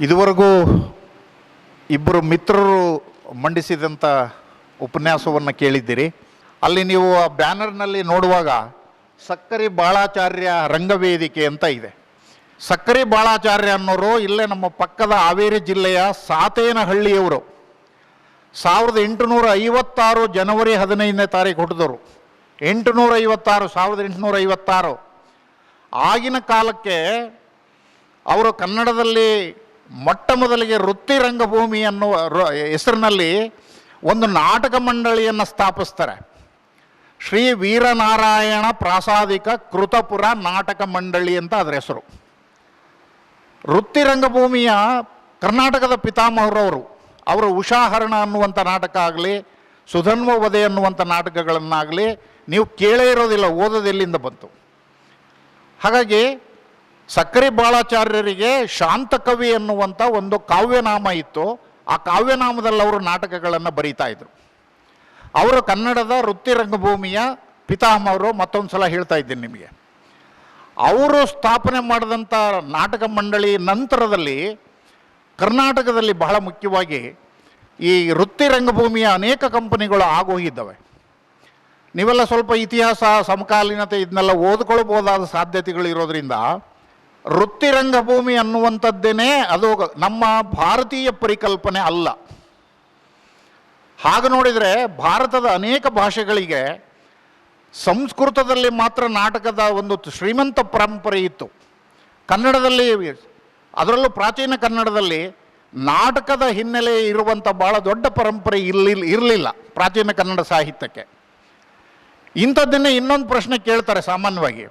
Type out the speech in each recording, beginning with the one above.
ಇದುವರೆಗೂ ಇಬ್ಬರು ಮಿತ್ರರು ಮಂಡಿಸಿದಂಥ ಉಪನ್ಯಾಸವನ್ನು ಕೇಳಿದ್ದೀರಿ. ಅಲ್ಲಿ ನೀವು ಆ ಬ್ಯಾನರ್ನಲ್ಲಿ ನೋಡುವಾಗ ಸಕ್ಕರೆ ಬಾಳಾಚಾರ್ಯ ರಂಗವೇದಿಕೆ ಅಂತ ಇದೆ. ಸಕ್ಕರೆ ಬಾಳಾಚಾರ್ಯ ಅನ್ನೋರು ಇಲ್ಲೇ ನಮ್ಮ ಪಕ್ಕದ ಹಾವೇರಿ ಜಿಲ್ಲೆಯ ಸಾತೇನಹಳ್ಳಿಯವರು. ಸಾವಿರದ ಎಂಟುನೂರ ಐವತ್ತಾರು ಜನವರಿ ಹದಿನೈದನೇ ತಾರೀಕು ಹುಟ್ಟಿದವರು. ಎಂಟುನೂರ ಐವತ್ತಾರು, ಸಾವಿರದ ಎಂಟುನೂರ ಐವತ್ತಾರು. ಆಗಿನ ಕಾಲಕ್ಕೆ ಅವರು ಕನ್ನಡದಲ್ಲಿ ಮೊಟ್ಟ ಮೊದಲಿಗೆ ವೃತ್ತಿ ರಂಗಭೂಮಿ ಅನ್ನುವ ಹೆಸರಿನಲ್ಲಿ ಒಂದು ನಾಟಕ ಮಂಡಳಿಯನ್ನು ಸ್ಥಾಪಿಸ್ತಾರೆ. ಶ್ರೀ ವೀರನಾರಾಯಣ ಪ್ರಾಸಾದಿಕ ಕೃತಪುರ ನಾಟಕ ಮಂಡಳಿ ಅಂತ ಅದರ ಹೆಸರು. ವೃತ್ತಿ ರಂಗಭೂಮಿಯ ಕರ್ನಾಟಕದ ಪಿತಾಮಹರವರು ಅವರು ಉಷಾಹರಣ ಅನ್ನುವಂಥ ನಾಟಕ ಆಗಲಿ ಸುಧನ್ವ ವಧೆ ಅನ್ನುವಂಥ ನಾಟಕಗಳನ್ನಾಗಲಿ, ನೀವು ಕೇಳೇ ಇರೋದಿಲ್ಲ ಓದೋದೆಲ್ಲಿಂದ ಬಂತು? ಹಾಗಾಗಿ ಸಕ್ಕರೆ ಬಾಳಾಚಾರ್ಯರಿಗೆ ಶಾಂತಕವಿ ಎನ್ನುವಂಥ ಒಂದು ಕಾವ್ಯನಾಮ ಇತ್ತು. ಆ ಕಾವ್ಯನಾಮದಲ್ಲಿ ಅವರು ನಾಟಕಗಳನ್ನು ಬರೀತಾ ಇದ್ರು. ಅವರು ಕನ್ನಡದ ವೃತ್ತಿ ರಂಗಭೂಮಿಯ ಪಿತಾಮಹರು ಮತ್ತೊಂದು ಸಲ ಹೇಳ್ತಾ ಇದ್ದೀನಿ ನಿಮಗೆ. ಅವರು ಸ್ಥಾಪನೆ ಮಾಡಿದಂಥ ನಾಟಕ ಮಂಡಳಿ ನಂತರದಲ್ಲಿ ಕರ್ನಾಟಕದಲ್ಲಿ ಬಹಳ ಮುಖ್ಯವಾಗಿ ಈ ವೃತ್ತಿ ರಂಗಭೂಮಿಯ ಅನೇಕ ಕಂಪನಿಗಳು ಆಗೋಗಿದ್ದಾವೆ. ನೀವೆಲ್ಲ ಸ್ವಲ್ಪ ಇತಿಹಾಸ, ಸಮಕಾಲೀನತೆ ಇದನ್ನೆಲ್ಲ ಓದ್ಕೊಳ್ಬೋದಾದ ಸಾಧ್ಯತೆಗಳು ಇರೋದ್ರಿಂದ ವೃತ್ತಿ ರಂಗಭೂಮಿ ಅನ್ನುವಂಥದ್ದೇನೆ ಅದು ನಮ್ಮ ಭಾರತೀಯ ಪರಿಕಲ್ಪನೆ ಅಲ್ಲ. ಹಾಗೆ ನೋಡಿದರೆ ಭಾರತದ ಅನೇಕ ಭಾಷೆಗಳಿಗೆ ಸಂಸ್ಕೃತದಲ್ಲಿ ಮಾತ್ರ ನಾಟಕದ ಒಂದು ಶ್ರೀಮಂತ ಪರಂಪರೆ ಇತ್ತು. ಕನ್ನಡದಲ್ಲಿ ಅದರಲ್ಲೂ ಪ್ರಾಚೀನ ಕನ್ನಡದಲ್ಲಿ ನಾಟಕದ ಹಿನ್ನೆಲೆ ಇರುವಂಥ ಭಾಳ ದೊಡ್ಡ ಪರಂಪರೆ ಇರಲಿಲ್ಲ ಇರಲಿಲ್ಲ ಪ್ರಾಚೀನ ಕನ್ನಡ ಸಾಹಿತ್ಯಕ್ಕೆ. ಇಂಥದ್ದನ್ನೇ ಇನ್ನೊಂದು ಪ್ರಶ್ನೆ ಕೇಳ್ತಾರೆ ಸಾಮಾನ್ಯವಾಗಿ.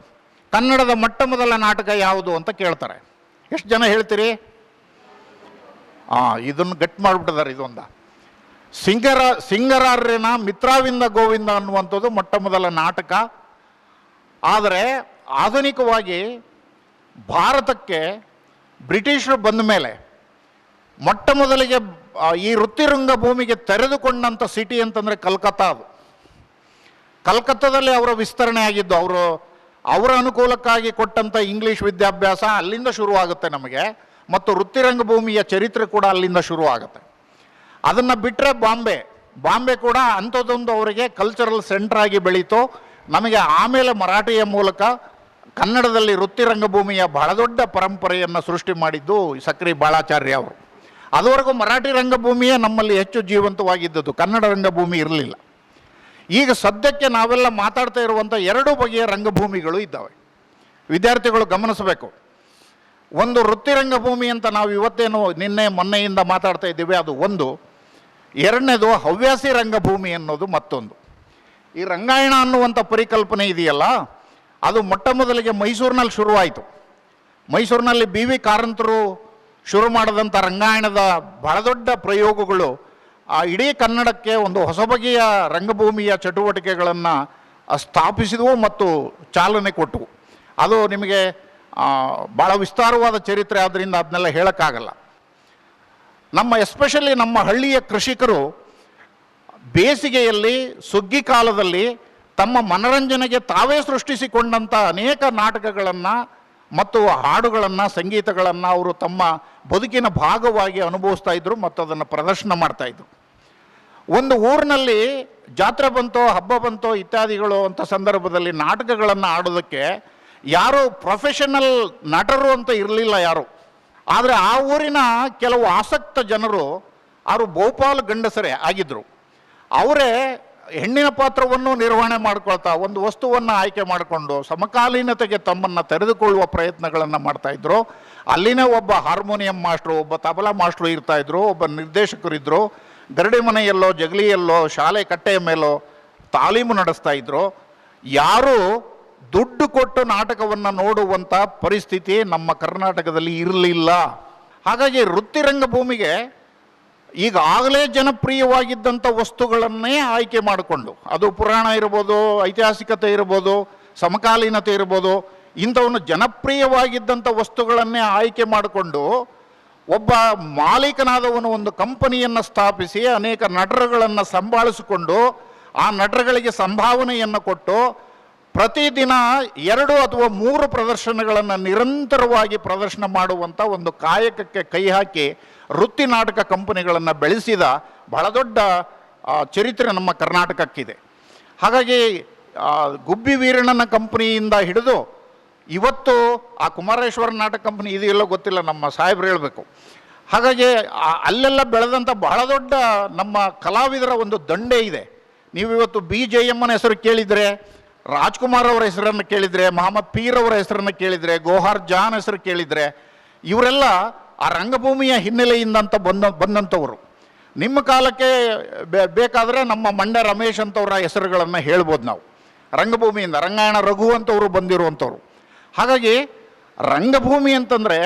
ಕನ್ನಡದ ಮೊಟ್ಟ ಮೊದಲ ನಾಟಕ ಯಾವುದು ಅಂತ ಕೇಳ್ತಾರೆ. ಎಷ್ಟು ಜನ ಹೇಳ್ತೀರಿ? ಹಾಂ ಇದನ್ನು ಗಟ್ ಮಾಡಿಬಿಟ್ಟಿದ್ದಾರೆ ಇದೊಂದ. ಸಿಂಗರ, ಸಿಂಗರಾರ್ಯನ ಮಿತ್ರಾವಿಂದ ಗೋವಿಂದ ಅನ್ನುವಂಥದ್ದು ಮೊಟ್ಟ ಮೊದಲ ನಾಟಕ. ಆದರೆ ಆಧುನಿಕವಾಗಿ ಭಾರತಕ್ಕೆ ಬ್ರಿಟಿಷರು ಬಂದ ಮೇಲೆ ಮೊಟ್ಟ ಮೊದಲಿಗೆ ಈ ವೃತ್ತಿರಂಗ ಭೂಮಿಗೆ ತೆರೆದುಕೊಂಡಂಥ ಸಿಟಿ ಅಂತಂದರೆ ಕಲ್ಕತ್ತಾ ಅದು. ಕಲ್ಕತ್ತಾದಲ್ಲಿ ಅವರ ವಿಸ್ತರಣೆ ಆಗಿದ್ದು, ಅವರು ಅವರ ಅನುಕೂಲಕ್ಕಾಗಿ ಕೊಟ್ಟಂಥ ಇಂಗ್ಲೀಷ್ ವಿದ್ಯಾಭ್ಯಾಸ ಅಲ್ಲಿಂದ ಶುರುವಾಗುತ್ತೆ ನಮಗೆ, ಮತ್ತು ವೃತ್ತಿರಂಗಭೂಮಿಯ ಚರಿತ್ರೆ ಕೂಡ ಅಲ್ಲಿಂದ ಶುರುವಾಗುತ್ತೆ. ಅದನ್ನು ಬಿಟ್ಟರೆ ಬಾಂಬೆ ಬಾಂಬೆ ಕೂಡ ಅಂಥದ್ದೊಂದು ಅವರಿಗೆ ಕಲ್ಚರಲ್ ಆಗಿ ಬೆಳೀತು. ನಮಗೆ ಆಮೇಲೆ ಮರಾಠಿಯ ಮೂಲಕ ಕನ್ನಡದಲ್ಲಿ ವೃತ್ತಿರಂಗಭೂಮಿಯ ಬಹಳ ದೊಡ್ಡ ಪರಂಪರೆಯನ್ನು ಸೃಷ್ಟಿ ಮಾಡಿದ್ದು ಸಕ್ರಿ ಬಾಳಾಚಾರ್ಯ ಅವರು. ಅದುವರೆಗೂ ಮರಾಠಿ ರಂಗಭೂಮಿಯೇ ನಮ್ಮಲ್ಲಿ ಹೆಚ್ಚು ಜೀವಂತವಾಗಿದ್ದದ್ದು, ಕನ್ನಡ ರಂಗಭೂಮಿ ಇರಲಿಲ್ಲ. ಈಗ ಸದ್ಯಕ್ಕೆ ನಾವೆಲ್ಲ ಮಾತಾಡ್ತಾ ಇರುವಂಥ ಎರಡು ಬಗೆಯ ರಂಗಭೂಮಿಗಳು ಇದ್ದಾವೆ. ವಿದ್ಯಾರ್ಥಿಗಳು ಗಮನಿಸಬೇಕು. ಒಂದು ವೃತ್ತಿ ರಂಗಭೂಮಿ ಅಂತ ನಾವು ಇವತ್ತೇನು ನಿನ್ನೆ ಮೊನ್ನೆಯಿಂದ ಮಾತಾಡ್ತಾ ಇದ್ದೀವಿ, ಅದು ಒಂದು. ಎರಡನೇದು ಹವ್ಯಾಸಿ ರಂಗಭೂಮಿ ಅನ್ನೋದು ಮತ್ತೊಂದು. ಈ ರಂಗಾಯಣ ಅನ್ನುವಂಥ ಪರಿಕಲ್ಪನೆ ಇದೆಯಲ್ಲ, ಅದು ಮೊಟ್ಟ ಮೊದಲಿಗೆ ಮೈಸೂರಿನಲ್ಲಿ ಶುರುವಾಯಿತು. ಮೈಸೂರಿನಲ್ಲಿ ಬಿ ವಿ ಕಾರಂತರು ಶುರು ಮಾಡಿದಂಥ ರಂಗಾಯಣದ ಬಹಳ ದೊಡ್ಡ ಪ್ರಯೋಗಗಳು ಆ ಇಡೀ ಕನ್ನಡಕ್ಕೆ ಒಂದು ಹೊಸ ಬಗೆಯ ರಂಗಭೂಮಿಯ ಚಟುವಟಿಕೆಗಳನ್ನು ಸ್ಥಾಪಿಸಿದವು ಮತ್ತು ಚಾಲನೆ ಕೊಟ್ಟವು. ಅದು ನಿಮಗೆ ಭಾಳ ವಿಸ್ತಾರವಾದ ಚರಿತ್ರೆ ಆದ್ದರಿಂದ ಅದನ್ನೆಲ್ಲ ಹೇಳೋಕ್ಕಾಗಲ್ಲ. ನಮ್ಮ, ಎಸ್ಪೆಷಲಿ ನಮ್ಮ ಹಳ್ಳಿಯ ಕೃಷಿಕರು ಬೇಸಿಗೆಯಲ್ಲಿ, ಸುಗ್ಗಿ ಕಾಲದಲ್ಲಿ ತಮ್ಮ ಮನರಂಜನೆಗೆ ತಾವೇ ಸೃಷ್ಟಿಸಿಕೊಂಡಂಥ ಅನೇಕ ನಾಟಕಗಳನ್ನು ಮತ್ತು ಹಾಡುಗಳನ್ನು, ಸಂಗೀತಗಳನ್ನು ಅವರು ತಮ್ಮ ಬದುಕಿನ ಭಾಗವಾಗಿ ಅನುಭವಿಸ್ತಾ ಇದ್ದರು ಮತ್ತು ಅದನ್ನು ಪ್ರದರ್ಶನ ಮಾಡ್ತಾ ಇದ್ರು. ಒಂದು ಊರಿನಲ್ಲಿ ಜಾತ್ರೆ ಬಂತೋ, ಹಬ್ಬ ಬಂತೋ ಇತ್ಯಾದಿಗಳು ಅಂತ ಸಂದರ್ಭದಲ್ಲಿ ನಾಟಕಗಳನ್ನು ಆಡೋದಕ್ಕೆ ಯಾರು ಪ್ರೊಫೆಷನಲ್ ನಟರು ಅಂತ ಇರಲಿಲ್ಲ ಯಾರು. ಆದರೆ ಆ ಊರಿನ ಕೆಲವು ಆಸಕ್ತ ಜನರು ಅವರು ಬಹುಪಾಲು ಗಂಡಸರೇ ಆಗಿದ್ದರು ಅವರೇ ಹೆಣ್ಣಿನ ಪಾತ್ರವನ್ನು ನಿರ್ವಹಣೆ ಮಾಡ್ಕೊಳ್ತಾ, ಒಂದು ವಸ್ತುವನ್ನು ಆಯ್ಕೆ ಮಾಡಿಕೊಂಡು ಸಮಕಾಲೀನತೆಗೆ ತಮ್ಮನ್ನು ತೆರೆದುಕೊಳ್ಳುವ ಪ್ರಯತ್ನಗಳನ್ನು ಮಾಡ್ತಾಯಿದ್ರು ಅಲ್ಲಿನೇ ಒಬ್ಬ ಹಾರ್ಮೋನಿಯಂ ಮಾಸ್ಟ್ರು ಒಬ್ಬ ತಬಲಾ ಮಾಸ್ಟ್ರು ಇರ್ತಾಯಿದ್ರು ಒಬ್ಬ ನಿರ್ದೇಶಕರಿದ್ದರು ಗರಡಿ ಮನೆಯಲ್ಲೋ, ಜಗಲಿಯಲ್ಲೋ, ಶಾಲೆ ಕಟ್ಟೆಯ ಮೇಲೋ ತಾಲೀಮು ನಡೆಸ್ತಾ ಇದ್ರು. ಯಾರೂ ದುಡ್ಡು ಕೊಟ್ಟು ನಾಟಕವನ್ನು ನೋಡುವಂಥ ಪರಿಸ್ಥಿತಿ ನಮ್ಮ ಕರ್ನಾಟಕದಲ್ಲಿ ಇರಲಿಲ್ಲ. ಹಾಗಾಗಿ ವೃತ್ತಿ ರಂಗಭೂಮಿಗೆ ಈಗಾಗಲೇ ಜನಪ್ರಿಯವಾಗಿದ್ದಂಥ ವಸ್ತುಗಳನ್ನೇ ಆಯ್ಕೆ ಮಾಡಿಕೊಂಡು, ಅದು ಪುರಾಣ ಇರ್ಬೋದು, ಐತಿಹಾಸಿಕತೆ ಇರ್ಬೋದು, ಸಮಕಾಲೀನತೆ ಇರ್ಬೋದು, ಇಂಥವನ್ನು ಜನಪ್ರಿಯವಾಗಿದ್ದಂಥ ವಸ್ತುಗಳನ್ನೇ ಆಯ್ಕೆ ಮಾಡಿಕೊಂಡು ಒಬ್ಬ ಮಾಲೀಕನಾದವನು ಒಂದು ಕಂಪನಿಯನ್ನು ಸ್ಥಾಪಿಸಿ ಅನೇಕ ನಟರುಗಳನ್ನು ಸಂಭಾಳಿಸಿಕೊಂಡು ಆ ನಟರುಗಳಿಗೆ ಸಂಭಾವನೆಯನ್ನು ಕೊಟ್ಟು ಪ್ರತಿದಿನ ಎರಡು ಅಥವಾ ಮೂರು ಪ್ರದರ್ಶನಗಳನ್ನು ನಿರಂತರವಾಗಿ ಪ್ರದರ್ಶನ ಮಾಡುವಂಥ ಒಂದು ಕಾಯಕಕ್ಕೆ ಕೈ ಹಾಕಿ ವೃತ್ತಿ ನಾಟಕ ಕಂಪನಿಗಳನ್ನು ಬೆಳೆಸಿದ ಬಹಳ ದೊಡ್ಡ ಚರಿತ್ರೆ ನಮ್ಮ ಕರ್ನಾಟಕಕ್ಕಿದೆ. ಹಾಗಾಗಿ ಗುಬ್ಬಿ ವೀರಣ್ಣನ ಕಂಪನಿಯಿಂದ ಹಿಡಿದು ಇವತ್ತು ಆ ಕುಮಾರೇಶ್ವರ ನಾಟಕ ಕಂಪನಿ ಇದೆಯಲ್ಲೋ ಗೊತ್ತಿಲ್ಲ, ನಮ್ಮ ಸಾಹೇಬ್ರು ಹೇಳಬೇಕು. ಹಾಗಾಗಿ ಅಲ್ಲೆಲ್ಲ ಬೆಳೆದಂಥ ಬಹಳ ದೊಡ್ಡ ನಮ್ಮ ಕಲಾವಿದರ ಒಂದು ದಂಡೆ ಇದೆ. ನೀವು ಇವತ್ತು ಬಿ ಜೆ ಎಮ್ಮನ ಹೆಸರು ಕೇಳಿದರೆ, ರಾಜ್ಕುಮಾರ್ ಅವರ ಹೆಸರನ್ನು ಕೇಳಿದರೆ, ಮಹಮ್ಮದ್ ಪೀರ್ ಅವರ ಹೆಸರನ್ನು ಕೇಳಿದರೆ, ಗೋಹಾರ್ ಜಾನ್ ಹೆಸರು ಕೇಳಿದರೆ, ಇವರೆಲ್ಲ ಆ ರಂಗಭೂಮಿಯ ಹಿನ್ನೆಲೆಯಿಂದಂತ ಬಂದ, ಬಂದಂಥವರು. ನಿಮ್ಮ ಕಾಲಕ್ಕೆ ಬೇಕಾದರೆ ನಮ್ಮ ಮಂಡ್ಯ ರಮೇಶ್ ಅಂತವರ ಹೆಸರುಗಳನ್ನು ಹೇಳ್ಬೋದು ನಾವು. ರಂಗಭೂಮಿಯಿಂದ, ರಂಗಾಯಣ ರಘು ಅಂತವರು ಬಂದಿರುವಂಥವ್ರು. ಹಾಗಾಗಿ ರಂಗಭೂಮಿ ಅಂತಂದರೆ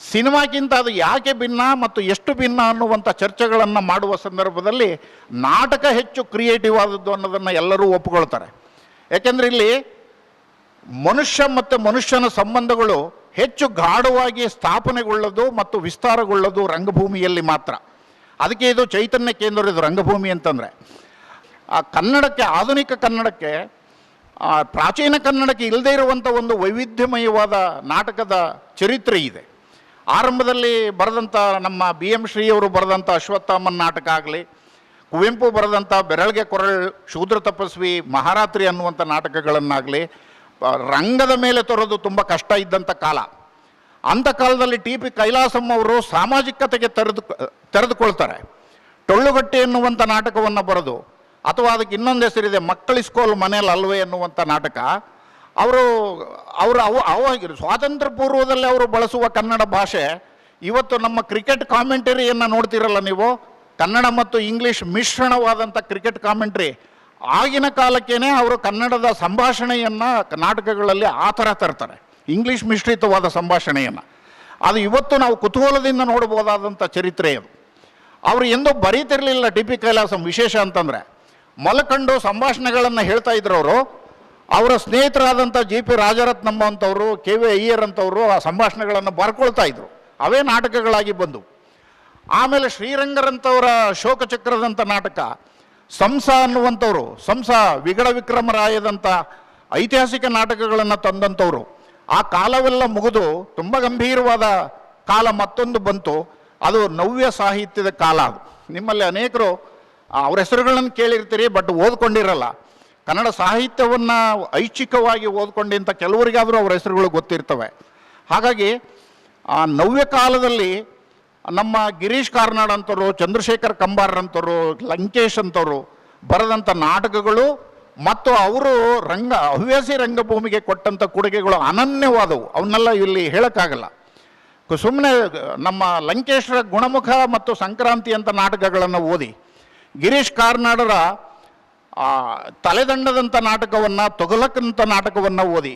ಸಿನಿಮಾಕ್ಕಿಂತ ಅದು ಯಾಕೆ ಭಿನ್ನ ಮತ್ತು ಎಷ್ಟು ಭಿನ್ನ ಅನ್ನುವಂಥ ಚರ್ಚೆಗಳನ್ನು ಮಾಡುವ ಸಂದರ್ಭದಲ್ಲಿ ನಾಟಕ ಹೆಚ್ಚು ಕ್ರಿಯೇಟಿವ್ ಆದದ್ದು ಅನ್ನೋದನ್ನು ಎಲ್ಲರೂ ಒಪ್ಪಿಕೊಳ್ತಾರೆ ಯಾಕೆಂದರೆ ಇಲ್ಲಿ ಮನುಷ್ಯ ಮತ್ತು ಮನುಷ್ಯನ ಸಂಬಂಧಗಳು ಹೆಚ್ಚು ಗಾಢವಾಗಿ ಸ್ಥಾಪನೆಗೊಳ್ಳೋದು ಮತ್ತು ವಿಸ್ತಾರಗೊಳ್ಳೋದು ರಂಗಭೂಮಿಯಲ್ಲಿ ಮಾತ್ರ. ಅದಕ್ಕೆ ಇದು ಚೈತನ್ಯ ಕೇಂದ್ರ ಇದು ರಂಗಭೂಮಿ ಅಂತಂದರೆ. ಆ ಕನ್ನಡಕ್ಕೆ, ಆಧುನಿಕ ಕನ್ನಡಕ್ಕೆ ಆ ಪ್ರಾಚೀನ ಕನ್ನಡಕ್ಕೆ ಇಲ್ಲದೇ ಇರುವಂಥ ಒಂದು ವೈವಿಧ್ಯಮಯವಾದ ನಾಟಕದ ಚರಿತ್ರೆ ಇದೆ. ಆರಂಭದಲ್ಲಿ ಬರೆದಂಥ ನಮ್ಮ ಬಿ ಎಂ ಶ್ರೀಯವರು ಬರೆದಂಥ ಅಶ್ವತ್ಥಾಮನ್ ನಾಟಕ ಆಗಲಿ, ಕುವೆಂಪು ಬರೆದಂಥ ಬೆರಳಿಗೆ ಕೊರಳ್, ಶೂದ್ರ ತಪಸ್ವಿ, ಮಹಾರಾತ್ರಿ ಅನ್ನುವಂಥ ನಾಟಕಗಳನ್ನಾಗಲಿ ರಂಗದ ಮೇಲೆ ತರೋದು ತುಂಬ ಕಷ್ಟ ಇದ್ದಂಥ ಕಾಲ. ಅಂಥ ಕಾಲದಲ್ಲಿ ಟಿ ಪಿ ಕೈಲಾಸಮ್ಮ ಅವರು ಸಾಮಾಜಿಕತೆಗೆ ತೆರೆದು, ತೆರೆದುಕೊಳ್ತಾರೆ. ಟೊಳ್ಳುಗಟ್ಟಿ ಎನ್ನುವಂಥ ನಾಟಕವನ್ನು ಬರೆದು ಅಥವಾ ಅದಕ್ಕೆ ಇನ್ನೊಂದು ಹೆಸರಿದೆ, ಮಕ್ಕಳಿಸ್ಕೋಲ್ ಮನೇಲಿ ಅಲ್ವೇ ಎನ್ನುವಂಥ ನಾಟಕ. ಅವರು ಅವರು ಅವ, ಅವಾಗಿರು ಸ್ವಾತಂತ್ರ್ಯ ಪೂರ್ವದಲ್ಲಿ ಅವರು ಬಳಸುವ ಕನ್ನಡ ಭಾಷೆ, ಇವತ್ತು ನಮ್ಮ ಕ್ರಿಕೆಟ್ ಕಾಮೆಂಟರಿಯನ್ನು ನೋಡ್ತಿರಲ್ಲ ನೀವು? ಕನ್ನಡ ಮತ್ತು ಇಂಗ್ಲೀಷ್ ಮಿಶ್ರಣವಾದಂಥ ಕ್ರಿಕೆಟ್ ಕಾಮೆಂಟ್ರಿ. ಆಗಿನ ಕಾಲಕ್ಕೇನೆ ಅವರು ಕನ್ನಡದ ಸಂಭಾಷಣೆಯನ್ನು ನಾಟಕಗಳಲ್ಲಿ ಆ ಥರ ತರ್ತಾರೆ. ಇಂಗ್ಲೀಷ್ ಮಿಶ್ರಿತವಾದ ಸಂಭಾಷಣೆಯನ್ನು. ಅದು ಇವತ್ತು ನಾವು ಕುತೂಹಲದಿಂದ ನೋಡ್ಬೋದಾದಂಥ ಚರಿತ್ರೆ ಅದು. ಅವರು ಎಂದೂ ಬರೀತಿರಲಿಲ್ಲ ಟಿ ಪಿ ಕೈಲಾಸಂ ವಿಶೇಷ ಅಂತಂದರೆ. ಮಲಕಂಡು ಸಂಭಾಷಣೆಗಳನ್ನು ಹೇಳ್ತಾ ಇದ್ರು ಅವರು ಅವರ ಸ್ನೇಹಿತರಾದಂಥ ಜಿ ಪಿ ರಾಜರತ್ನಮ್ಮ ಅಂತವರು ಕೆ ವಿ ಅಯ್ಯರ್ ಅಂತವರು ಆ ಸಂಭಾಷಣೆಗಳನ್ನು ಬರ್ಕೊಳ್ತಾ ಇದ್ರು. ಅವೇ ನಾಟಕಗಳಾಗಿ ಬಂದು ಆಮೇಲೆ ಶ್ರೀರಂಗರಂಥವರ ಶೋಕಚಕ್ರದಂಥ ನಾಟಕ, ಸಂಸ ಅನ್ನುವಂಥವ್ರು, ಸಂಸ ವಿಗಡ ವಿಕ್ರಮರಾಯದಂಥ ಐತಿಹಾಸಿಕ ನಾಟಕಗಳನ್ನು ತಂದಂಥವ್ರು. ಆ ಕಾಲವೆಲ್ಲ ಮುಗಿದು ತುಂಬ ಗಂಭೀರವಾದ ಕಾಲ ಮತ್ತೊಂದು ಬಂತು. ಅದು ನವ್ಯ ಸಾಹಿತ್ಯದ ಕಾಲ ಅದು. ನಿಮ್ಮಲ್ಲಿ ಅನೇಕರು ಅವ್ರ ಹೆಸರುಗಳನ್ನು ಕೇಳಿರ್ತೀರಿ ಬಟ್ ಓದ್ಕೊಂಡಿರಲ್ಲ. ಕನ್ನಡ ಸಾಹಿತ್ಯವನ್ನು ಐಚ್ಛಿಕವಾಗಿ ಓದ್ಕೊಂಡಿಂಥ ಕೆಲವರಿಗಾದರೂ ಅವ್ರ ಹೆಸರುಗಳು ಗೊತ್ತಿರ್ತವೆ. ಹಾಗಾಗಿ, ಆ, ನವ್ಯ ಕಾಲದಲ್ಲಿ ನಮ್ಮ ಗಿರೀಶ್ ಕಾರ್ನಾಡ್ ಅಂತವರು, ಚಂದ್ರಶೇಖರ್ ಕಂಬಾರ್ ಅಂತವರು, ಲಂಕೇಶ್ ಅಂಥವ್ರು ಬರೆದಂಥ ನಾಟಕಗಳು ಮತ್ತು ಅವರು ರಂಗ, ಹವ್ಯಾಸಿ ರಂಗಭೂಮಿಗೆ ಕೊಟ್ಟಂಥ ಕೊಡುಗೆಗಳು ಅನನ್ಯವಾದವು. ಅವನ್ನೆಲ್ಲ ಇಲ್ಲಿ ಹೇಳೋಕ್ಕಾಗಲ್ಲ. ಸುಮ್ಮನೆ ನಮ್ಮ ಲಂಕೇಶ್ವರ ಗುಣಮುಖ ಮತ್ತು ಸಂಕ್ರಾಂತಿ ಅಂತ ನಾಟಕಗಳನ್ನು ಓದಿ. ಗಿರೀಶ್ ಕಾರ್ನಾಡರ ತಲೆದಂಡದಂಥ ನಾಟಕವನ್ನು ತೊಗಲಕ್ಕಂಥ ನಾಟಕವನ್ನು ಓದಿ.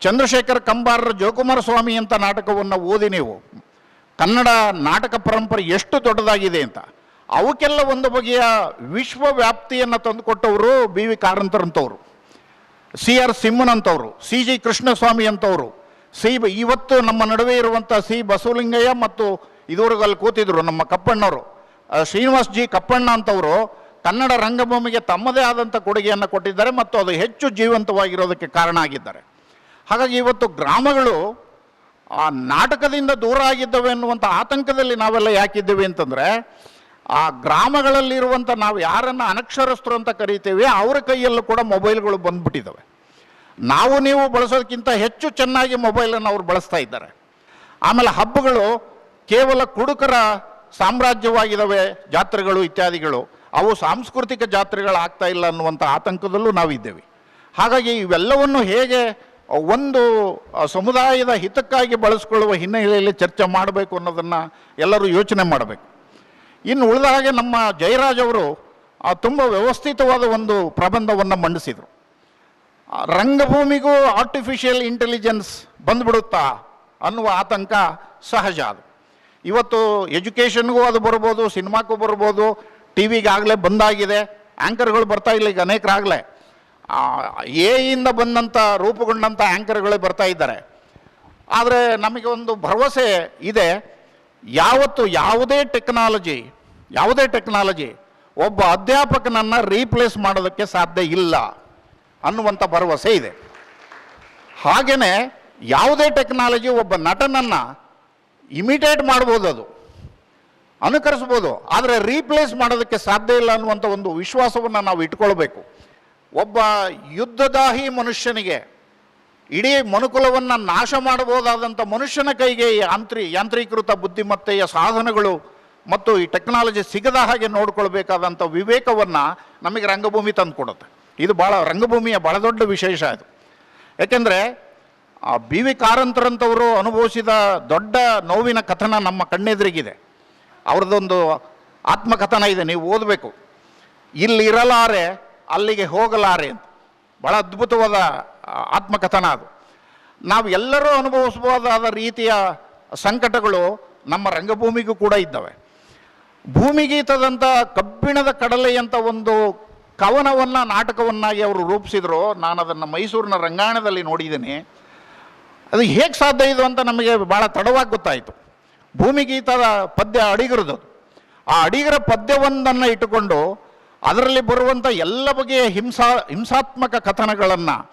ಚಂದ್ರಶೇಖರ್ ಕಂಬಾರರ ಜೋಕುಮಾರ ಸ್ವಾಮಿ ಅಂತ ನಾಟಕವನ್ನು ಓದಿ ನೀವು. ಕನ್ನಡ ನಾಟಕ ಪರಂಪರೆ ಎಷ್ಟು ದೊಡ್ಡದಾಗಿದೆ ಅಂತ. ಅವಕ್ಕೆಲ್ಲ ಒಂದು ಬಗೆಯ ವಿಶ್ವವ್ಯಾಪ್ತಿಯನ್ನು ತಂದುಕೊಟ್ಟವರು ಬಿ ವಿ ಕಾರಂತರಂಥವ್ರು ಸಿ ಆರ್ ಸಿಮ್ಮನ್ ಅಂತವರು, ಸಿ ಜಿ ಕೃಷ್ಣಸ್ವಾಮಿ ಅಂತವರು. ಸಿ ಇವತ್ತು ನಮ್ಮ ನಡುವೆ ಇರುವಂಥ ಸಿ ಬಸವಲಿಂಗಯ್ಯ ಮತ್ತು ಇದುವರೆಗೂ ಅಲ್ಲಿ ಕೂತಿದ್ರು ನಮ್ಮ ಕಪ್ಪಣ್ಣವರು. ಶ್ರೀನಿವಾಸ್ ಜಿ ಕಪ್ಪಣ್ಣ ಅಂತವರು ಕನ್ನಡ ರಂಗಭೂಮಿಗೆ ತಮ್ಮದೇ ಆದಂಥ ಕೊಡುಗೆಯನ್ನು ಕೊಟ್ಟಿದ್ದಾರೆ ಮತ್ತು ಅದು ಹೆಚ್ಚು ಜೀವಂತವಾಗಿರೋದಕ್ಕೆ ಕಾರಣ ಆಗಿದ್ದಾರೆ. ಹಾಗಾಗಿ ಇವತ್ತು ಗ್ರಾಮಗಳು ಆ ನಾಟಕದಿಂದ ದೂರ ಆಗಿದ್ದವೆ ಎನ್ನುವಂಥ ಆತಂಕದಲ್ಲಿ ನಾವೆಲ್ಲ ಯಾಕಿದ್ದೇವೆ ಅಂತಂದರೆ, ಆ ಗ್ರಾಮಗಳಲ್ಲಿರುವಂಥ ನಾವು ಯಾರನ್ನು ಅನಕ್ಷರಸ್ಥರು ಅಂತ ಕರಿತೀವಿ, ಅವರ ಕೈಯಲ್ಲೂ ಕೂಡ ಮೊಬೈಲ್ಗಳು ಬಂದ್ಬಿಟ್ಟಿದ್ದಾವೆ. ನಾವು ನೀವು ಬಳಸೋದಕ್ಕಿಂತ ಹೆಚ್ಚು ಚೆನ್ನಾಗಿ ಮೊಬೈಲನ್ನು ಅವರು ಬಳಸ್ತಾ ಇದ್ದಾರೆ. ಆಮೇಲೆ ಹಬ್ಬಗಳು ಕೇವಲ ಕುಡುಕರ ಸಾಮ್ರಾಜ್ಯವಾಗಿದ್ದಾವೆ ಜಾತ್ರೆಗಳು ಇತ್ಯಾದಿಗಳು, ಅವು ಸಾಂಸ್ಕೃತಿಕ ಜಾತ್ರೆಗಳಾಗ್ತಾ ಇಲ್ಲ ಅನ್ನುವಂಥ ಆತಂಕದಲ್ಲೂ ನಾವಿದ್ದೇವೆ ಹಾಗಾಗಿ ಇವೆಲ್ಲವನ್ನು ಹೇಗೆ ಒಂದು ಸಮುದಾಯದ ಹಿತಕ್ಕಾಗಿ ಬಳಸ್ಕೊಳ್ಳುವ ಹಿನ್ನೆಲೆಯಲ್ಲಿ ಚರ್ಚೆ ಮಾಡಬೇಕು ಅನ್ನೋದನ್ನು ಎಲ್ಲರೂ ಯೋಚನೆ ಮಾಡಬೇಕು. ಇನ್ನು ಉಳಿದ ಹಾಗೆ ನಮ್ಮ ಜಯರಾಜ್ ಅವರು ತುಂಬ ವ್ಯವಸ್ಥಿತವಾದ ಒಂದು ಪ್ರಬಂಧವನ್ನು ಮಂಡಿಸಿದರು. ರಂಗಭೂಮಿಗೂ ಆರ್ಟಿಫಿಷಿಯಲ್ ಇಂಟೆಲಿಜೆನ್ಸ್ ಬಂದ್ಬಿಡುತ್ತಾ ಅನ್ನುವ ಆತಂಕ ಸಹಜ ಅದು. ಇವತ್ತು ಎಜುಕೇಷನ್ಗೂ ಅದು ಬರ್ಬೋದು, ಸಿನಿಮಾಕ್ಕೂ ಬರ್ಬೋದು ಟಿ ಆಗಲೇ ಬಂದಾಗಿದೆ ಆ್ಯಂಕರ್ಗಳು ಬರ್ತಾ ಇಲ್ಲ, ಈಗ ಅನೇಕರಾಗಲೇ ಎ ಇಂದ ಬಂದಂಥ ರೂಪುಗೊಂಡಂಥ ಆ್ಯಂಕರ್ಗಳೇ ಬರ್ತಾ ಇದ್ದಾರೆ. ಆದರೆ ನಮಗೆ ಒಂದು ಭರವಸೆ ಇದೆ, ಯಾವತ್ತು ಯಾವುದೇ ಟೆಕ್ನಾಲಜಿ ಯಾವುದೇ ಟೆಕ್ನಾಲಜಿ ಒಬ್ಬ ಅಧ್ಯಾಪಕನನ್ನು ರೀಪ್ಲೇಸ್ ಮಾಡೋದಕ್ಕೆ ಸಾಧ್ಯ ಇಲ್ಲ ಅನ್ನುವಂಥ ಭರವಸೆ ಇದೆ. ಹಾಗೆಯೇ ಯಾವುದೇ ಟೆಕ್ನಾಲಜಿ ಒಬ್ಬ ನಟನನ್ನು ಇಮಿಟೇಟ್ ಮಾಡ್ಬೋದು ಅದು. ಅನುಕರಿಸ್ಬೋದು. ಆದರೆ ರೀಪ್ಲೇಸ್ ಮಾಡೋದಕ್ಕೆ ಸಾಧ್ಯ ಇಲ್ಲ ಅನ್ನುವಂಥ ಒಂದು ವಿಶ್ವಾಸವನ್ನು ನಾವು ಇಟ್ಕೊಳ್ಬೇಕು. ಒಬ್ಬ ಯುದ್ಧದಾಹಿ ಮನುಷ್ಯನಿಗೆ ಇಡೀ ಮನುಕುಲವನ್ನು ನಾಶ ಮಾಡಬಹುದಾದಂಥ ಮನುಷ್ಯನ ಕೈಗೆ ಈ ಯಾಂತ್ರಿ ಯಾಂತ್ರೀಕೃತ ಬುದ್ಧಿಮತ್ತೆಯ ಸಾಧನಗಳು ಮತ್ತು ಈ ಟೆಕ್ನಾಲಜಿ ಸಿಗದ ಹಾಗೆ ನೋಡ್ಕೊಳ್ಬೇಕಾದಂಥ ವಿವೇಕವನ್ನು ನಮಗೆ ರಂಗಭೂಮಿ ತಂದುಕೊಡುತ್ತೆ. ಇದು ಭಾಳ ರಂಗಭೂಮಿಯ ಭಾಳ ದೊಡ್ಡ ವಿಶೇಷ ಅದು ಯಾಕೆಂದರೆ ಬಿ ವಿ ಕಾರಂತರಂಥವರು ಅನುಭವಿಸಿದ ದೊಡ್ಡ ನೋವಿನ ಕಥನ ನಮ್ಮ ಕಣ್ಣೆದುರಿಗಿದೆ. ಅವ್ರದ್ದೊಂದು ಆತ್ಮಕಥನ ಇದೆ, ನೀವು ಓದಬೇಕು. ಇಲ್ಲಿ ಇರಲಾರೆ, ಅಲ್ಲಿಗೆ ಹೋಗಲಾರೆ ಅಂತ. ಭಾಳ ಅದ್ಭುತವಾದ ಆತ್ಮಕಥನ ಅದು. ನಾವು ಎಲ್ಲರೂ ಅನುಭವಿಸಬಹುದಾದ ರೀತಿಯ ಸಂಕಟಗಳು ನಮ್ಮ ರಂಗಭೂಮಿಗೂ ಕೂಡ ಇದ್ದಾವೆ. ಭೂಮಿಗೀತದಂಥ ಕಬ್ಬಿಣದ ಕಡಲೆಯಂಥ ಒಂದು ಕವನವನ್ನು, ನಾಟಕವನ್ನಾಗಿ ಅವರು ರೂಪಿಸಿದರು. ನಾನು ಅದನ್ನು ಮೈಸೂರಿನ ರಂಗಾಯಣದಲ್ಲಿ ನೋಡಿದ್ದೀನಿ. ಅದು ಹೇಗೆ ಸಾಧ್ಯ ಇದು ಅಂತ ನಮಗೆ ಭಾಳ ತಡವಾಗಿ ಗೊತ್ತಾಯಿತು. ಭೂಮಿಗೀತದ ಪದ್ಯ ಅಡಿಗರದು ಆ ಅಡಿಗರ ಪದ್ಯವೊಂದನ್ನು ಇಟ್ಟುಕೊಂಡು ಅದರಲ್ಲಿ ಬರುವಂಥ ಎಲ್ಲ ಬಗೆಯ ಹಿಂಸಾ, ಹಿಂಸಾತ್ಮಕ ಕಥನಗಳನ್ನು,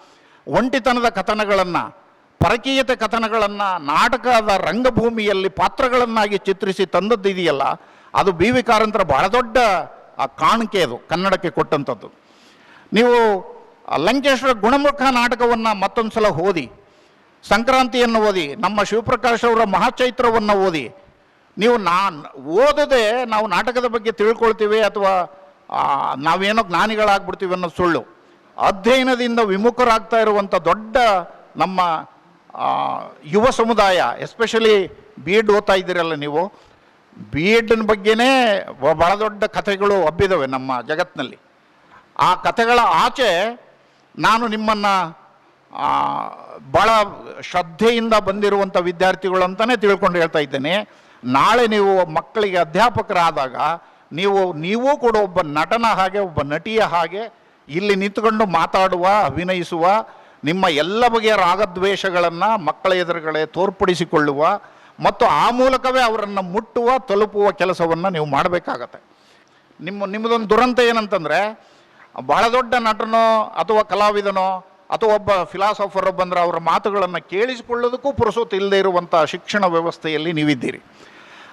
ಒಂಟಿತನದ ಕಥನಗಳನ್ನು, ಪರಕೀಯತೆ ಕಥನಗಳನ್ನು, ನಾಟಕದ ರಂಗಭೂಮಿಯಲ್ಲಿ ಪಾತ್ರಗಳನ್ನಾಗಿ ಚಿತ್ರಿಸಿ ತಂದದ್ದು ಇದೆಯಲ್ಲ, ಅದು ಬಿ ವಿ ಕಾರಂತರ ಬಹಳ ದೊಡ್ಡ, ಆ, ಕಾಣಿಕೆ ಅದು, ಕನ್ನಡಕ್ಕೆ ಕೊಟ್ಟಂಥದ್ದು. ನೀವು ಲಂಕೇಶ್ವರ ಗುಣಮುಖ ನಾಟಕವನ್ನು ಮತ್ತೊಂದು ಸಲ ಓದಿ ಸಂಕ್ರಾಂತಿಯನ್ನು ಓದಿ, ನಮ್ಮ ಶಿವಪ್ರಕಾಶ್ ಅವರ ಮಹಾಚೈತ್ರವನ್ನು ಓದಿ. ನೀವು ನಾನು, ಓದದೆ ನಾವು ನಾಟಕದ ಬಗ್ಗೆ ತಿಳ್ಕೊಳ್ತೀವಿ ಅಥವಾ ನಾವೇನೋ ಜ್ಞಾನಿಗಳಾಗ್ಬಿಡ್ತೀವಿ ಅನ್ನೋ ಸುಳ್ಳು. ಅಧ್ಯಯನದಿಂದ ವಿಮುಖರಾಗ್ತಾ ಇರುವಂಥ ದೊಡ್ಡ ನಮ್ಮ ಯುವ ಸಮುದಾಯ, ಎಸ್ಪೆಷಲಿ ಬಿ ಎಡ್ ಓದ್ತಾ ಇದ್ದೀರಲ್ಲ ನೀವು, ಬಿ ಎಡ್ನ ಬಗ್ಗೆನೇ ಬಹಳ ದೊಡ್ಡ ಕಥೆಗಳು ಹಬ್ಬಿದ್ದಾವೆ ನಮ್ಮ ಜಗತ್ತಿನಲ್ಲಿ ಆ ಕಥೆಗಳ ಆಚೆ ನಾನು ನಿಮ್ಮನ್ನು ಭಾಳ ಶ್ರದ್ಧೆಯಿಂದ ಬಂದಿರುವಂಥ ವಿದ್ಯಾರ್ಥಿಗಳು ಅಂತಲೇ ತಿಳ್ಕೊಂಡು ಹೇಳ್ತಾ ಇದ್ದೇನೆ. ನಾಳೆ ನೀವು ಮಕ್ಕಳಿಗೆ ಅಧ್ಯಾಪಕರಾದಾಗ ನೀವು ನೀವು ಕೂಡ ಒಬ್ಬ ನಟನ ಹಾಗೆ, ಒಬ್ಬ ನಟಿಯ ಹಾಗೆ ಇಲ್ಲಿ ನಿಂತ್ಕೊಂಡು ಮಾತಾಡುವ, ಅಭಿನಯಿಸುವ, ನಿಮ್ಮ ಎಲ್ಲ ಬಗೆಯ ರಾಗದ್ವೇಷಗಳನ್ನು ಮಕ್ಕಳ ಎದುರುಗಡೆ ತೋರ್ಪಡಿಸಿಕೊಳ್ಳುವ ಮತ್ತು ಆ ಮೂಲಕವೇ ಅವರನ್ನು ಮುಟ್ಟುವ, ತಲುಪುವ ಕೆಲಸವನ್ನು ನೀವು ಮಾಡಬೇಕಾಗತ್ತೆ. ನಿಮ್ಮ, ನಿಮ್ಮದೊಂದು ದುರಂತ ಏನಂತಂದರೆ, ಬಹಳ ದೊಡ್ಡ ನಟನೋ ಅಥವಾ ಕಲಾವಿದನೋ ಅಥವಾ ಒಬ್ಬ ಫಿಲಾಸಫರ್ ಬಂದರೆ ಅವರ ಮಾತುಗಳನ್ನು ಕೇಳಿಸಿಕೊಳ್ಳೋದಕ್ಕೂ ಪುರಸೊತ್ತು ಇಲ್ಲದೆ ಇರುವಂಥ ಶಿಕ್ಷಣ ವ್ಯವಸ್ಥೆಯಲ್ಲಿ ನೀವಿದ್ದೀರಿ.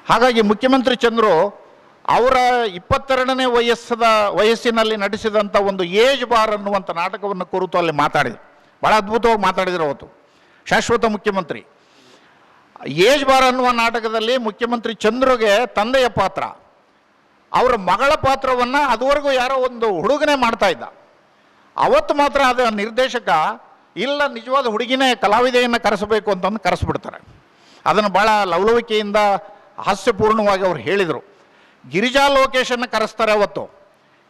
ಹಾಗಾಗಿ ಮುಖ್ಯಮಂತ್ರಿ ಚಂದ್ರು ಅವರ ಇಪ್ಪತ್ತೆರಡನೇ ವಯಸ್ಸದ ವಯಸ್ಸಿನಲ್ಲಿ ನಟಿಸಿದಂಥ ಒಂದು ಏಜ್ ಬಾರ್ ಅನ್ನುವಂಥ ನಾಟಕವನ್ನು ಕುರಿತು ಅಲ್ಲಿ ಮಾತಾಡಿದರು. ಭಾಳ ಅದ್ಭುತವಾಗಿ ಮಾತಾಡಿದರು ಅವತ್ತು. ಶಾಶ್ವತ ಮುಖ್ಯಮಂತ್ರಿ. ಏಜ್ ಬಾರ್ ಅನ್ನುವ ನಾಟಕದಲ್ಲಿ ಮುಖ್ಯಮಂತ್ರಿ ಚಂದ್ರುಗೆ ತಂದೆಯ ಪಾತ್ರ. ಅವರ ಮಗಳ ಪಾತ್ರವನ್ನು ಅದುವರೆಗೂ ಯಾರೋ ಒಂದು ಹುಡುಗನೇ ಮಾಡ್ತಾ ಇದ್ದ. ಅವತ್ತು ಮಾತ್ರ ಅದು ನಿರ್ದೇಶಕ, ಇಲ್ಲ, ನಿಜವಾದ ಹುಡುಗಿನೇ ಕಲಾವಿದೆಯನ್ನು ಕರೆಸಬೇಕು ಅಂತಂದು ಕರೆಸ್ಬಿಡ್ತಾರೆ. ಅದನ್ನು ಭಾಳ ಲವಲವಿಕೆಯಿಂದ ಹಾಸ್ಯಪೂರ್ಣವಾಗಿ ಅವ್ರು ಹೇಳಿದರು. ಗಿರಿಜಾ ಲೋಕೇಶನ್ನು ಕರೆಸ್ತಾರೆ ಅವತ್ತು.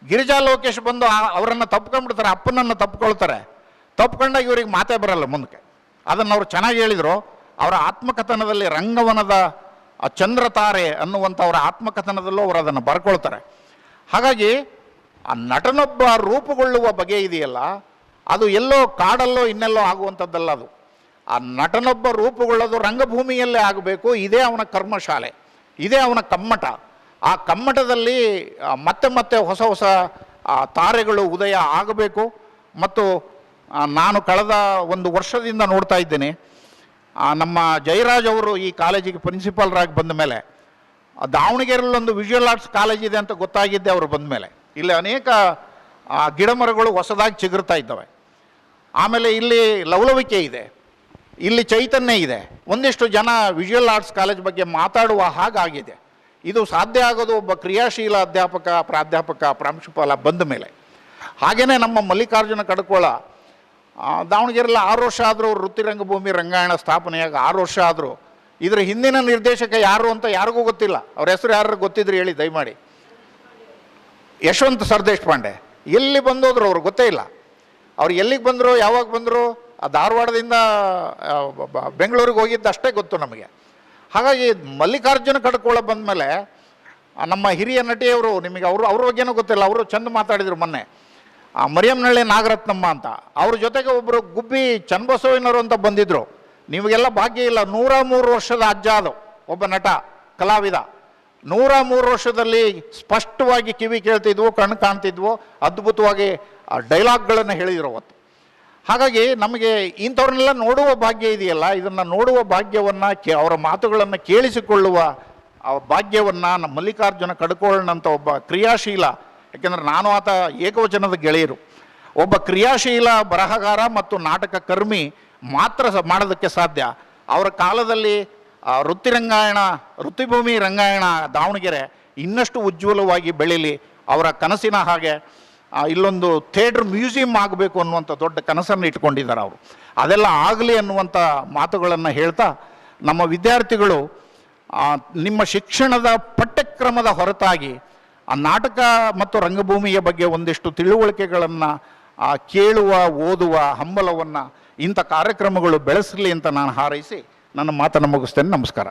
ಗಿರಿಜಾ ಲೋಕೇಶ್ ಬಂದು ಅವರನ್ನು ತಪ್ಕೊಂಡ್ಬಿಡ್ತಾರೆ, ಅಪ್ಪನನ್ನು ತಪ್ಕೊಳ್ತಾರೆ. ತಪ್ಕೊಂಡಾಗ ಇವ್ರಿಗೆ ಮಾತೇ ಬರಲ್ಲ ಮುಂದಕ್ಕೆ. ಅದನ್ನು ಅವರು ಚೆನ್ನಾಗಿ ಹೇಳಿದರು. ಅವರ ಆತ್ಮಕಥನದಲ್ಲಿ ರಂಗವನದ ಚಂದ್ರತಾರೆ ಅನ್ನುವಂಥ ಅವರ ಆತ್ಮಕಥನದಲ್ಲೂ ಅವರು ಅದನ್ನು ಬರ್ಕೊಳ್ತಾರೆ. ಹಾಗಾಗಿ ಆ ನಟನೊಬ್ಬ ರೂಪುಗೊಳ್ಳುವ ಬಗೆ ಇದೆಯಲ್ಲ, ಅದು ಎಲ್ಲೋ ಕಾಡಲ್ಲೋ ಇನ್ನೆಲ್ಲೋ ಆಗುವಂಥದ್ದಲ್ಲ ಅದು. ಆ ನಟನೊಬ್ಬ ರೂಪುಗೊಳ್ಳೋದು ರಂಗಭೂಮಿಯಲ್ಲೇ ಆಗಬೇಕು, ಇದೇ ಅವನ ಕರ್ಮಶಾಲೆ, ಇದೇ ಅವನ ಕಮ್ಮಟ. ಆ ಕಮ್ಮಟದಲ್ಲಿ ಮತ್ತೆ ಮತ್ತೆ ಹೊಸ ಹೊಸ ತಾರೆಗಳು ಉದಯ ಆಗಬೇಕು. ಮತ್ತು ನಾನು ಕಳೆದ ಒಂದು ವರ್ಷದಿಂದ ನೋಡ್ತಾ ಇದ್ದೇನೆ ನಮ್ಮ ಜಯರಾಜ್ ಅವರು ಈ ಕಾಲೇಜಿಗೆ ಪ್ರಿನ್ಸಿಪಾಲ್ರಾಗಿ ಬಂದ ಮೇಲೆ ದಾವಣಗೆರೆಯಲ್ಲೊಂದು ವಿಜುವಲ್ ಆರ್ಟ್ಸ್ ಕಾಲೇಜ್ ಇದೆ ಅಂತ ಗೊತ್ತಾಗಿದ್ದೆ ಅವರು ಬಂದ ಮೇಲೆ. ಇಲ್ಲಿ ಅನೇಕ ಆ, ಗಿಡಮರಗಳು ಹೊಸದಾಗಿ ಚಿಗುರ್ತಾ ಇದ್ದಾವೆ. ಆಮೇಲೆ ಇಲ್ಲಿ ಲವಲವಿಕೆ ಇದೆ. ಇಲ್ಲಿ ಚೈತನ್ಯ ಇದೆ. ಒಂದಿಷ್ಟು ಜನ ವಿಜುವಲ್ ಆರ್ಟ್ಸ್ ಕಾಲೇಜ್ ಬಗ್ಗೆ ಮಾತಾಡುವ ಹಾಗಾಗಿದೆ ಇದು ಸಾಧ್ಯ ಆಗೋದು ಒಬ್ಬ ಕ್ರಿಯಾಶೀಲ ಅಧ್ಯಾಪಕ ಪ್ರಾಧ್ಯಾಪಕ ಪ್ರಾಂಶುಪಾಲ ಬಂದ ಮೇಲೆ. ಹಾಗೆಯೇ ನಮ್ಮ ಮಲ್ಲಿಕಾರ್ಜುನ ಕಡ್ಕೋಳ ದಾವಣಗೆರೆಲ್ಲ ಆರು ವರ್ಷ ಆದರೂ ವೃತ್ತಿ ರಂಗಭೂಮಿ ರಂಗಾಯಣ ಸ್ಥಾಪನೆಯಾಗಿ ಆರು ವರ್ಷ ಆದರೂ ಇದರ ಹಿಂದಿನ ನಿರ್ದೇಶಕ ಯಾರು ಅಂತ ಯಾರಿಗೂ ಗೊತ್ತಿಲ್ಲ. ಅವ್ರ ಹೆಸರು ಯಾರು ಗೊತ್ತಿದ್ರೆ ಹೇಳಿ ದಯಮಾಡಿ. ಯಶವಂತ್ ಸರ್ದೇಶ್ ಪಾಂಡೆ. ಎಲ್ಲಿ ಬಂದೋದ್ರು ಅವ್ರು ಗೊತ್ತೇ ಇಲ್ಲ. ಅವ್ರು ಎಲ್ಲಿಗೆ ಬಂದರು, ಯಾವಾಗ ಬಂದರು, ಆ ಧಾರವಾಡದಿಂದ ಬೆಂಗಳೂರಿಗೆ ಹೋಗಿದ್ದು ಅಷ್ಟೇ ಗೊತ್ತು ನಮಗೆ. ಹಾಗಾಗಿ ಮಲ್ಲಿಕಾರ್ಜುನ ಕಡ್ಕೋಳ ಬಂದಮೇಲೆ ನಮ್ಮ ಹಿರಿಯ ನಟಿಯವರು ನಿಮಗೆ ಅವರು, ಅವ್ರ ಬಗ್ಗೆನೂ ಗೊತ್ತಿಲ್ಲ. ಅವರು ಚಂದ ಮಾತಾಡಿದರು ಮೊನ್ನೆ. ಆ ಮರಿಯಮ್ನಳ್ಳಿ ನಾಗರತ್ನಮ್ಮ ಅಂತ. ಅವ್ರ ಜೊತೆಗೆ ಒಬ್ಬರು ಗುಬ್ಬಿ ಚನ್ನಬಸವಯ್ಯನವರು ಅಂತ ಬಂದಿದ್ದರು ನಿಮಗೆಲ್ಲ ಭಾಗ್ಯ ಇಲ್ಲ. ನೂರ ಮೂರು ವರ್ಷದ ಅಜ್ಜ ಅದು, ಒಬ್ಬ ನಟ, ಕಲಾವಿದ. ನೂರ ಮೂರು ವರ್ಷದಲ್ಲಿ ಸ್ಪಷ್ಟವಾಗಿ ಕಿವಿ ಕೇಳ್ತಿದ್ವು, ಕಣ್ಣು ಕಾಣ್ತಿದ್ವು, ಅದ್ಭುತವಾಗಿ ಆ ಡೈಲಾಗ್ಗಳನ್ನು ಹೇಳಿದ್ರು ಅವತ್ತು. ಹಾಗಾಗಿ ನಮಗೆ ಇಂಥವ್ರನ್ನೆಲ್ಲ ನೋಡುವ ಭಾಗ್ಯ ಇದೆಯಲ್ಲ, ಇದನ್ನು ನೋಡುವ ಭಾಗ್ಯವನ್ನು ಕೇ, ಅವರ ಮಾತುಗಳನ್ನು ಕೇಳಿಸಿಕೊಳ್ಳುವ ಆ ಭಾಗ್ಯವನ್ನು ನಮ್ಮ ಮಲ್ಲಿಕಾರ್ಜುನ ಕಡ್ಕೊಳ್ಳೋಣಂಥ ಒಬ್ಬ ಕ್ರಿಯಾಶೀಲ, ಯಾಕೆಂದರೆ ನಾನು ಆತ ಏಕವಚನದ ಗೆಳೆಯರು. ಒಬ್ಬ ಕ್ರಿಯಾಶೀಲ, ಬರಹಗಾರ ಮತ್ತು ನಾಟಕ ಕರ್ಮಿ ಮಾತ್ರ ಮಾಡೋದಕ್ಕೆ ಸಾಧ್ಯ. ಅವರ ಕಾಲದಲ್ಲಿ ಆ, ವೃತ್ತಿರಂಗಾಯಣ ವೃತ್ತಿಭೂಮಿ ರಂಗಾಯಣ ದಾವಣಗೆರೆ ಇನ್ನಷ್ಟು ಉಜ್ವಲವಾಗಿ ಬೆಳೀಲಿ ಅವರ ಕನಸಿನ ಹಾಗೆ ಇಲ್ಲೊಂದು ಥಿಯೇಟ್ರ್ ಮ್ಯೂಸಿಯಂ ಆಗಬೇಕು ಅನ್ನುವಂಥ ದೊಡ್ಡ ಕನಸನ್ನು ಇಟ್ಕೊಂಡಿದ್ದಾರೆ ಅವರು. ಅದೆಲ್ಲ ಆಗಲಿ ಅನ್ನುವಂಥ ಮಾತುಗಳನ್ನು ಹೇಳ್ತಾ ನಮ್ಮ ವಿದ್ಯಾರ್ಥಿಗಳು ನಿಮ್ಮ ಶಿಕ್ಷಣದ ಪಠ್ಯಕ್ರಮದ ಹೊರತಾಗಿ ಆ ನಾಟಕ ಮತ್ತು ರಂಗಭೂಮಿಯ ಬಗ್ಗೆ ಒಂದಿಷ್ಟು ತಿಳುವಳಿಕೆಗಳನ್ನು ಕೇಳುವ ಓದುವ ಹಂಬಲವನ್ನು ಇಂಥ ಕಾರ್ಯಕ್ರಮಗಳು ಬೆಳೆಸಲಿ ಅಂತ ನಾನು ಹಾರೈಸಿ ನನ್ನ ಮಾತನ್ನು ಮುಗಿಸ್ತೇನೆ. ನಮಸ್ಕಾರ.